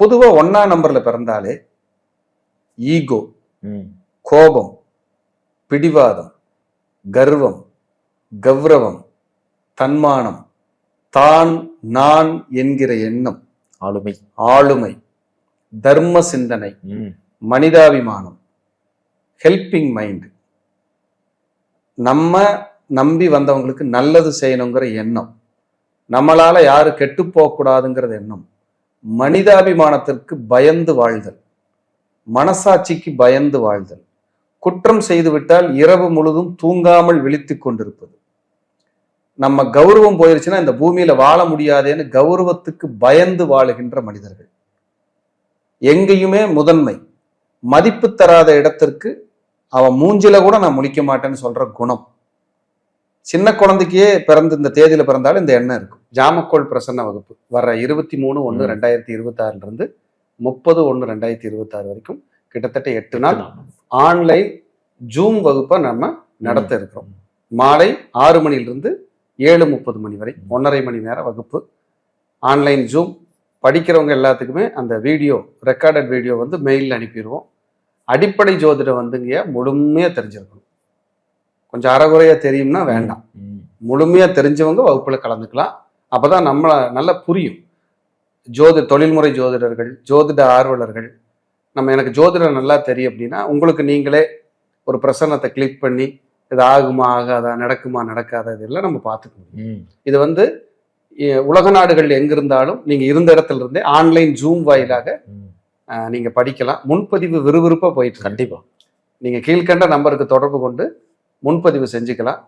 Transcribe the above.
பொதுவா ஒன்னா நம்பர்ல பிறந்தாலே ஈகோ. கோபம் பிடிவாதம் கர்வம் கௌரவம் தன்மானம் தான் நான் என்கிற எண்ணம் ஆளுமை ஆளுமை தர்ம சிந்தனை. மனிதாபிமானம் ஹெல்பிங் மைண்ட் நம்ம நம்பி வந்தவங்களுக்கு நல்லது செய்யணுங்கிற எண்ணம் நம்மளால யாரு கெட்டு போகக்கூடாதுங்கிறது எண்ணம் மனிதாபிமானத்திற்கு பயந்து வாழ்தல். மனசாட்சிக்கு பயந்து வாழ்தல். குற்றம் செய்துவிட்டால் இரவு முழுதும் தூங்காமல் விழித்து கொண்டிருப்பது. நம்ம கௌரவம் போயிருச்சுன்னா இந்த பூமியில வாழ முடியாதேன்னு கௌரவத்துக்கு பயந்து வாழுகின்ற மனிதர்கள். எங்கேயுமே முதன்மை. மதிப்பு தராத இடத்திற்கு அவன் மூஞ்சில கூட நான் முழிக்க மாட்டேன்னு சொல்ற குணம். சின்ன குழந்தைக்கே பிறந்து இந்த தேதியில பிறந்தாலும் இந்த எண்ணம் இருக்கும். ஜாமக்கோள் பிரசன்ன வகுப்பு. வர்ற இருபத்தி மூணு ஒன்று. ரெண்டாயிரத்தி இருபத்தி ஆறுல இருந்து முப்பது ஒன்று ரெண்டாயிரத்தி இருபத்தி ஆறு வரைக்கும் கிட்டத்தட்ட எட்டு நாள் ஆன்லைன் ஜூம் வகுப்பை நம்ம நடத்த இருக்கிறோம். மாலை ஆறு மணிலிருந்து ஏழு முப்பது மணி வரை ஒன்றரை மணி நேர வகுப்பு. Online Zoom. படிக்கிறவங்க எல்லாத்துக்குமே அந்த வீடியோ ரெக்கார்டட் வீடியோ வந்து மெயிலில் அனுப்பிடுவோம். அடிப்படை ஜோதிடம் வந்துங்க முழுமையாக தெரிஞ்சிருக்கணும். கொஞ்சம் அறகுறையாக தெரியும்னா வேண்டாம். முழுமையாக தெரிஞ்சவங்க வகுப்பில் கலந்துக்கலாம் அப்பதான் நம்மளை நல்லா புரியும் ஜோதி தொழில்முறை ஜோதிடர்கள் ஜோதிட ஆர்வலர்கள் நம்ம எனக்கு ஜோதிடம் நல்லா தெரியும் அப்படின்னா உங்களுக்கு நீங்களே ஒரு பிரசன்னத்தை கிளிக் பண்ணி இது ஆகுமா ஆகாதா நடக்குமா நடக்காதா இதெல்லாம் நம்ம பார்த்துக்க முடியும் ம். இது வந்து உலக நாடுகள் எங்க இருந்தாலும் நீங்க இருந்த இடத்துல இருந்தே ஆன்லைன் ஜூம் வாயிலாக ம். அஹ், நீங்க படிக்கலாம் முன்பதிவு விறுவிறுப்பா போயிட்டு இருக்கு. கண்டிப்பா நீங்க கீழ்கண்ட நம்பருக்கு தொடர்பு கொண்டு முன்பதிவு செஞ்சுக்கலாம்.